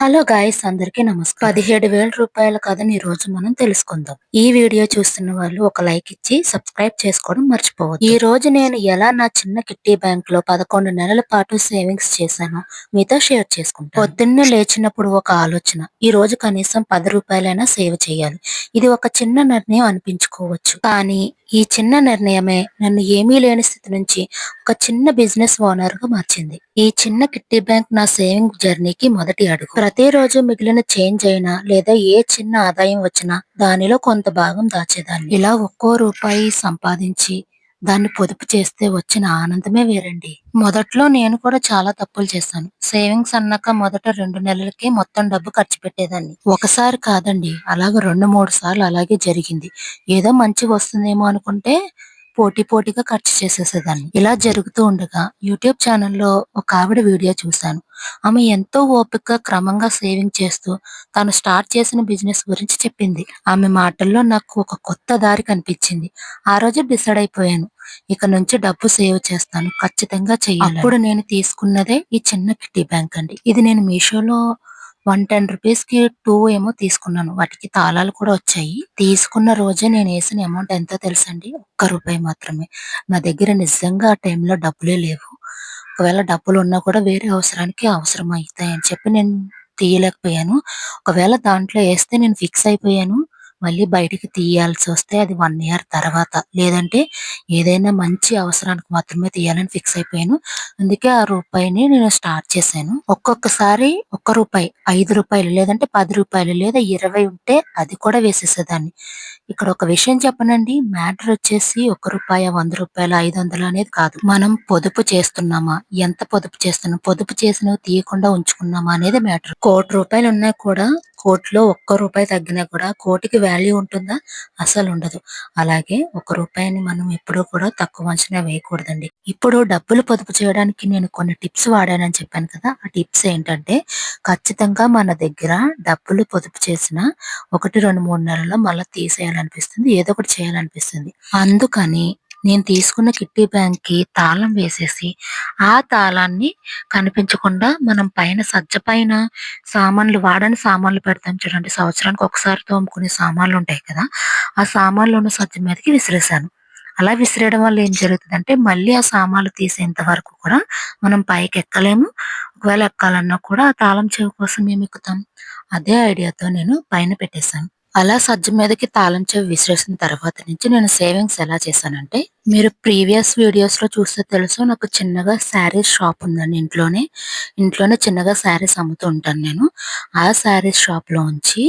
Hello guys అందరికీ నమస్కారం. పదిహేడు వేల రూపాయల కథని ఈ రోజు మనం తెలుసుకుందాం. ఈ వీడియో చూస్తున్న వాళ్ళు ఒక లైక్ ఇచ్చి సబ్స్క్రైబ్ చేసుకోవడం మర్చిపోవద్దు. ఈ రోజు నేను ఎలా నా చిన్న కిట్టి బ్యాంక్లో పదకొండు నెలల పాటు సేవింగ్స్ చేశానో మీతో షేర్ చేసుకుంటాను. పొద్దున్నే లేచినప్పుడు ఒక ఆలోచన. ఈ రోజు కనీసం పది రూపాయలైనా సేవ్ చేయాలి. ఇది ఒక చిన్న నిర్ణయం అనిపించుకోవచ్చు. కానీ ఈ చిన్న నిర్ణయమే నన్ను ఏమీ లేని స్థితి నుంచి ఒక చిన్న బిజినెస్ ఓనర్గా మార్చింది. ఈ చిన్న కిట్టి బ్యాంక్ నా సేవింగ్ జర్నీకి మొదటి అడుగు. ప్రతిరోజు మిగిలిన చేంజ్ అయినా లేదా ఏ చిన్న ఆదాయం వచ్చినా దానిలో కొంత భాగం దాచేదాన్ని. ఇలా ఒక్కో రూపాయి సంపాదించి దాన్ని పొదుపు చేస్తే వచ్చిన ఆనందమే వేరండి. మొదట్లో నేను కూడా చాలా తప్పులు చేశాను. సేవింగ్స్ అన్నాక మొదట రెండు నెలలకే మొత్తం డబ్బు ఖర్చు పెట్టేదాన్ని. ఒకసారి కాదండి అలాగే రెండు మూడు సార్లు అలాగే జరిగింది. ఏదో మంచి వస్తుందేమో అనుకుంటే పోటీ పోటీగా ఖర్చు చేసేసేదాన్ని. ఇలా జరుగుతూ ఉండగా యూట్యూబ్ ఛానల్లో ఒక ఆవిడ వీడియో చూశాను. ఆమె ఎంతో ఓపికగా క్రమంగా సేవింగ్ చేస్తూ తాను స్టార్ట్ చేసిన బిజినెస్ గురించి చెప్పింది. ఆమె మాటల్లో నాకు ఒక కొత్త దారి కనిపించింది. ఆ రోజు డిసైడ్ అయిపోయాను. ఇక నుంచి డబ్బు సేవ్ చేస్తాను. ఖచ్చితంగా చెయ్యాలి అప్పుడు నేను తీసుకున్నదే ఈ చిన్న కిట్టి బ్యాంక్ అండి. ఇది నేను మీషోలో వన్ టెన్ రూపీస్కి టూ ఏమో తీసుకున్నాను. వాటికి తాళాలు కూడా వచ్చాయి. తీసుకున్న రోజే నేను వేసిన అమౌంట్ ఎంతో తెలుసండి? ఒక్క రూపాయి మాత్రమే. నా దగ్గర నిజంగా ఆ టైంలో డబ్బులే లేవు. ఒకవేళ డబ్బులు ఉన్నా కూడా వేరే అవసరానికి అవసరం అవుతాయి అని చెప్పి నేను తీయలేకపోయాను. ఒకవేళ దాంట్లో వేస్తే నేను ఫిక్స్ అయిపోయాను. మళ్ళీ బయటికి తీయాల్సి వస్తే అది వన్ ఇయర్ తర్వాత. లేదంటే ఏదైనా మంచి అవసరానికి మాత్రమే తీయాలని ఫిక్స్ అయిపోయాను. అందుకే ఆ రూపాయిని నేను స్టార్ట్ చేశాను. ఒక్కొక్కసారి ఒక్క రూపాయి ఐదు రూపాయలు లేదంటే పది రూపాయలు లేదా ఇరవై ఉంటే అది కూడా వేసేసేదాన్ని. ఇక్కడ ఒక విషయం చెప్పనండి. మ్యాటర్ వచ్చేసి ఒక రూపాయ వంద రూపాయలు ఐదు వందలు అనేది కాదు. మనం పొదుపు చేస్తున్నామా? ఎంత పొదుపు చేస్తున్నాం? పొదుపు చేసినవి తీయకుండా ఉంచుకున్నామా అనేది మ్యాటర్. కోటి రూపాయలు ఉన్నా కూడా కోట్లో ఒక్క రూపాయి తగ్గినా కూడా కోటికి వాల్యూ ఉంటుందా? అసలు ఉండదు. అలాగే ఒక రూపాయిని మనం ఎప్పుడూ కూడా తక్కువ అంచనా వేయకూడదండి. ఇప్పుడు డబ్బులు పొదుపు చేయడానికి నేను కొన్ని టిప్స్ వాడానని చెప్పాను కదా ఆ టిప్స్ ఏంటంటే ఖచ్చితంగా మన దగ్గర డబ్బులు పొదుపు చేసిన ఒకటి రెండు మూడు నెలల్లో మళ్ళీ తీసేయాలనిపిస్తుంది ఏదో ఒకటి చేయాలనిపిస్తుంది. అందుకని నేను తీసుకున్న కిట్టి బ్యాంక్కి తాళం వేసేసి ఆ తాళాన్ని కనిపించకుండా మనం పైన సజ్జ పైన సామాన్లు వాడని సామాన్లు పెడతాం చూడండి. సంవత్సరానికి ఒకసారి తోముకునే సామాన్లు ఉంటాయి కదా ఆ సామాన్లు ఉన్న సజ్జ మీదకి విసిరేసాను అలా విసిరేయడం వల్ల ఏం జరుగుతుందంటే మళ్ళీ ఆ సామాన్లు తీసేంత వరకు కూడా మనం పైకి ఎక్కలేము. ఒకవేళ ఎక్కాలన్నా కూడా ఆ తాళం చెవి కోసం మేము ఎక్కుతాం. అదే ఐడియాతో నేను పైన పెట్టేశాను. అలా సజ్జ మీదకి తాళం చెవి విసిరేసిన తర్వాత నుంచి నేను సేవింగ్స్ ఎలా చేశానంటే మీరు ప్రీవియస్ వీడియోస్లో చూస్తే తెలుసు నాకు చిన్నగా శారీస్ షాప్ ఉందండి ఇంట్లోనే. ఇంట్లోనే చిన్నగా శారీస్ అమ్ముతూ ఉంటాను నేను. ఆ శారీస్ షాప్లో ఉంచి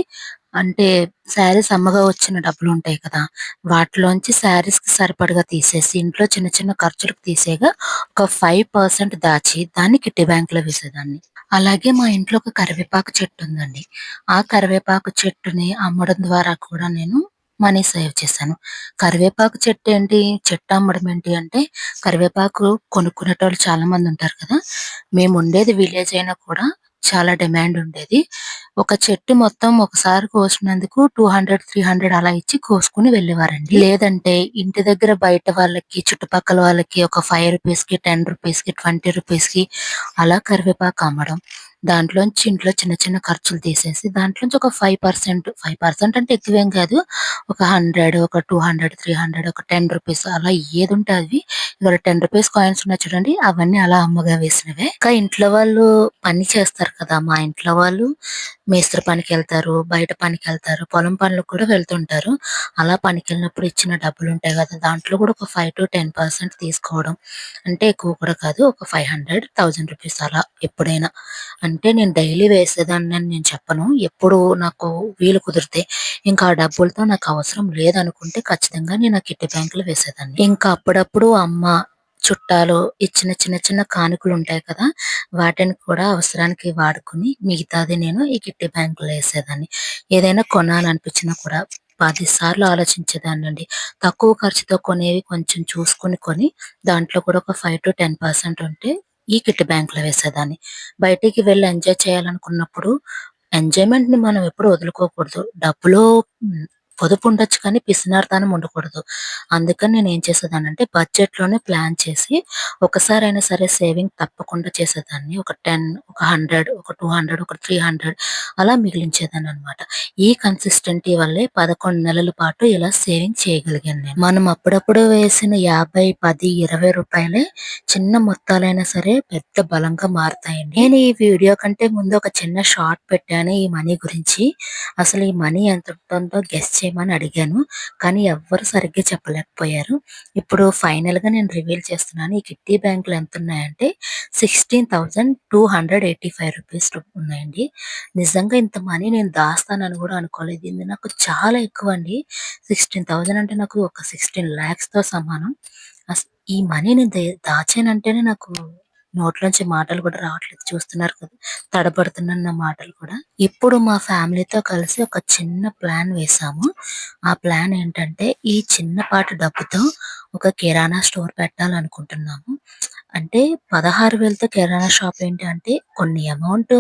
అంటే శారీస్ అమ్మగా వచ్చిన డబ్బులు ఉంటాయి కదా వాటిలోంచి శారీస్కి సరిపడగా తీసేసి ఇంట్లో చిన్న చిన్న ఖర్చులకు తీసేగా ఒక ఫైవ్ పర్సెంట్ దాచి దాన్ని కిట్టి బ్యాంక్లో వేసేదాన్ని. అలాగే మా ఇంట్లో ఒక కరివేపాకు చెట్టు ఉందండి. ఆ కరివేపాకు చెట్టుని అమ్మడం ద్వారా కూడా నేను మనీ సేవ్ చేశాను. కరివేపాకు చెట్టు ఏంటి? చెట్టు అమ్మడం ఏంటి అంటే కరివేపాకు కొనుక్కునేటోళ్ళు చాలా మంది ఉంటారు కదా. మేము ఉండేది విలేజ్ అయినా కూడా చాలా డిమాండ్ ఉండేది. ఒక చెట్టు మొత్తం ఒకసారి కోసినందుకు టూ హండ్రెడ్ త్రీ హండ్రెడ్ అలా ఇచ్చి కోసుకుని వెళ్ళేవారండి. లేదంటే ఇంటి దగ్గర బయట వాళ్ళకి చుట్టుపక్కల వాళ్ళకి ఒక ఫైవ్ రూపీస్కి టెన్ రూపీస్కి ట్వంటీ రూపీస్కి అలా కరివేపాకు అమ్మడం. దాంట్లోంచి ఇంట్లో చిన్న చిన్న ఖర్చులు తీసేసి దాంట్లోంచి ఒక ఫైవ్ పర్సెంట్ ఫైవ్ పర్సెంట్ అంటే ఎక్కువేం కాదు. ఒక హండ్రెడ్ ఒక టూ హండ్రెడ్ త్రీ హండ్రెడ్ ఒక టెన్ రూపీస్ అలా ఏది ఉంటే అవి. ఇక్కడ టెన్ రూపీస్ కాయిన్స్ ఉన్నాయి చూడండి అవన్నీ అలా అమ్మగా వేసినవే. ఇంకా ఇంట్లో వాళ్ళు పని చేస్తారు కదా మా ఇంట్లో వాళ్ళు మేస్త్రి పనికి వెళ్తారు బయట పనికి వెళ్తారు పొలం పనులకు కూడా వెళ్తుంటారు. అలా పనికి వెళ్ళినప్పుడు ఇచ్చిన డబ్బులు ఉంటాయి కదా దాంట్లో కూడా ఒక ఫైవ్ టు టెన్ పర్సెంట్ తీసుకోవడం అంటే ఎక్కువ కూడా కాదు ఒక ఫైవ్ హండ్రెడ్ థౌజండ్ రూపీస్ అలా ఎప్పుడైనా. అంటే నేను డైలీ వేసేదాన్ని అని నేను చెప్పను. ఎప్పుడు నాకు వీలు కుదిరితే ఇంకా ఆ డబ్బులతో నాకు అవసరం లేదనుకుంటే ఖచ్చితంగా నేను ఆ కిట్టి బ్యాంకులో వేసేదాన్ని. ఇంకా అప్పుడప్పుడు అమ్మ చుట్టాలు ఇచ్చిన చిన్న చిన్న కానుకలు ఉంటాయి కదా వాటిని కూడా అవసరానికి వాడుకుని మిగతాది నేను ఈ కిట్టి బ్యాంకులో వేసేదాన్ని. ఏదైనా కొనాలనిపించినా కూడా పది సార్లు ఆలోచించేదాన్ని అండి తక్కువ ఖర్చుతో కొనేవి కొంచెం చూసుకుని కొని దాంట్లో కూడా ఒక ఫైవ్ టు టెన్ పర్సెంట్ ఉంటే ఈ కిట్టి బ్యాంకులో వేసేదాన్ని. బయటికి వెళ్ళి ఎంజాయ్ చేయాలనుకున్నప్పుడు ఎంజాయ్మెంట్ని మనం ఎప్పుడు వదులుకోకూడదు. డబ్బులో పొదుపు ఉండొచ్చు కానీ పిసినారితనం ఉండకూడదు. అందుకని నేను ఏం చేసేదాన్నంటే బడ్జెట్‌లోనే ప్లాన్ చేసి ఒకసారైనా సరే సేవింగ్ తప్పకుండా చేసేదాన్ని. ఒక 10, ఒక 100, ఒక 200, ఒక 300 అలా మిగిలించేదాన్ని అనమాట ఈ కన్సిస్టెంటీ వల్లే 11 నెలల పాటు ఇలా సేవింగ్ చేయగలిగాను నేను. మనం అప్పుడప్పుడు వేసిన యాభై పది ఇరవై రూపాయలే చిన్న మొత్తాలైనా సరే పెద్ద బలంగా మారుతాయండి నేను ఈ వీడియో కంటే ముందు ఒక చిన్న షార్ట్ పెట్టాను ఈ మనీ గురించి. అసలు ఈ మనీ ఎంత ఉంటుందో గెస్ట్ చేయమని అడిగాను. కానీ ఎవ్వరు సరిగ్గా చెప్పలేకపోయారు. ఇప్పుడు ఫైనల్‌గా నేను రివీల్ చేస్తున్నాను. ఈ కిట్టీ బ్యాంక్‌లో ఎంతున్నాయంటే 16,285 రూపీస్ ఉన్నాయండి. నిజంగా ఇంత మనీ నేను దాస్తానని కూడా అనుకోలేదు. ఇది నాకు చాలా ఎక్కువ అండి సిక్స్టీన్ థౌజండ్ అంటే నాకు ఒక 16 లాక్స్‌తో సమానం. ఈ మనీ నేను దాచానంటేనే నాకు నోట్లోంచి మాటలు కూడా రావట్లేదు. చూస్తున్నారు కదా! తడబడుతున్నాను నా మాటలు కూడా. ఇప్పుడు మా ఫ్యామిలీతో కలిసి ఒక చిన్న ప్లాన్ వేసాము. ఆ ప్లాన్ ఏంటంటే ఈ చిన్నపాటి డబ్బుతో ఒక కిరాణా స్టోర్ పెట్టాలనుకుంటున్నాము. అంటే 16,000తో కిరాణా షాప్ ఏంటి అంటే కొన్ని అమౌంట్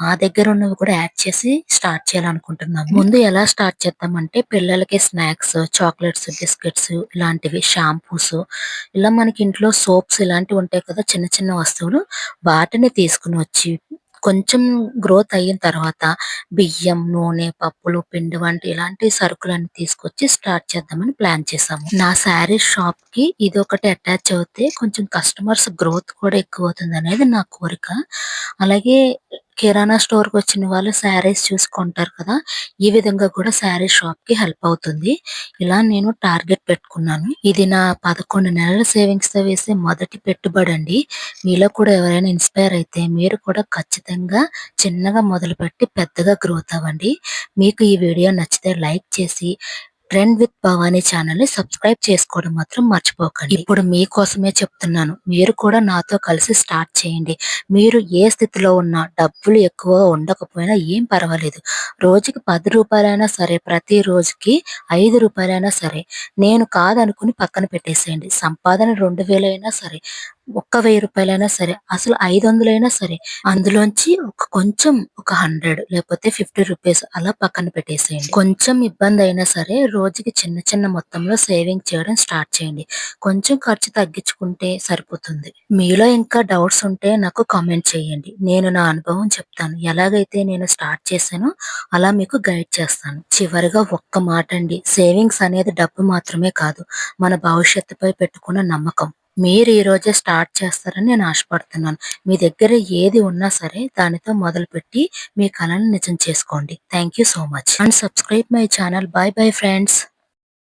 మా దగ్గర ఉన్నవి కూడా యాడ్ చేసి స్టార్ట్ చేయాలనుకుంటున్నాము. ముందు ఎలా స్టార్ట్ చేద్దామంటే పిల్లలకి స్నాక్స్, చాక్లెట్స్, బిస్కెట్స్ ఇలాంటివి షాంపూస్ ఇలా మనకి ఇంట్లో సోప్స్ ఇలాంటివి ఉంటాయి కదా! చిన్న చిన్న వస్తువులు వాటిని తీసుకొని వచ్చి కొంచెం గ్రోత్ అయిన తర్వాత బియ్యం, నూనె, పప్పులు, పిండి వంటి ఇలాంటి సరుకులన్నీ తీసుకొచ్చి స్టార్ట్ చేద్దామని ప్లాన్ చేసాము. నా సారీస్ షాప్కి ఇది ఒకటి అటాచ్ అవుతే కొంచెం కస్టమర్స్ గ్రోత్ కూడా ఎక్కువ అవుతుంది అనేది నా కోరిక. అలాగే కిరాణా స్టోర్కి వచ్చిన వాళ్ళు శారీస్ చూసుకుంటారు కదా! ఈ విధంగా కూడా శారీ షాప్‌కి హెల్ప్ అవుతుంది. ఇలా నేను టార్గెట్ పెట్టుకున్నాను. ఇది నా 11 నెలల సేవింగ్స్తో వేసే మొదటి పెట్టుబడండి. మీలో కూడా ఎవరైనా ఇన్‌స్పైర్ అయితే మీరు కూడా ఖచ్చితంగా చిన్నగా మొదలుపెట్టి పెద్దగా గ్రోత్ అవ్వండి. మీకు ఈ వీడియో నచ్చితే లైక్ చేసి ట్రెండ్ విత్ భవానీ ఛానల్‌ని సబ్స్క్రైబ్ చేసుకోవడం మాత్రం మర్చిపోకండి. ఇప్పుడు మీకోసమే చెప్తున్నాను. మీరు కూడా నాతో కలిసి స్టార్ట్ చేయండి. మీరు ఏ స్థితిలో ఉన్నా డబ్బులు ఎక్కువగా ఉండకపోయినా ఏం పర్వాలేదు. రోజుకి పది రూపాయలైనా సరే ప్రతి రోజుకి ఐదు రూపాయలైనా సరే నేను కాదనుకుని పక్కన పెట్టేసేయండి. సంపాదన రెండు వేలైనా సరే ఒక్క వెయ్యి రూపాయలైనా సరే అసలు 500 అయినా సరే అందులోంచి ఒక కొంచెం ఒక 100 లేకపోతే 50 రూపీస్ అలా పక్కన పెట్టేసేయండి. కొంచెం ఇబ్బంది అయినా సరే రోజుకి చిన్న చిన్న మొత్తంలో సేవింగ్ చేయడం స్టార్ట్ చేయండి. కొంచెం ఖర్చు తగ్గించుకుంటే సరిపోతుంది. మీలో ఇంకా డౌట్స్ ఉంటే నాకు కామెంట్ చేయండి. నేను నా అనుభవం చెప్తాను. ఎలాగైతే నేను స్టార్ట్ చేశానో అలా మీకు గైడ్ చేస్తాను. చివరిగా ఒక్క మాట అండి సేవింగ్స్ అనేది డబ్బు మాత్రమే కాదు. మన భవిష్యత్తుపై పెట్టుకున్న నమ్మకం. మీరు ఈ రోజే స్టార్ట్ చేస్తారని నేను ఆశపడుతున్నాను. మీ దగ్గర ఏది ఉన్నా సరే దానితో మొదలుపెట్టి మీ కలను నిజం చేసుకోండి. Thank you so much. And subscribe my channel. Bye bye friends.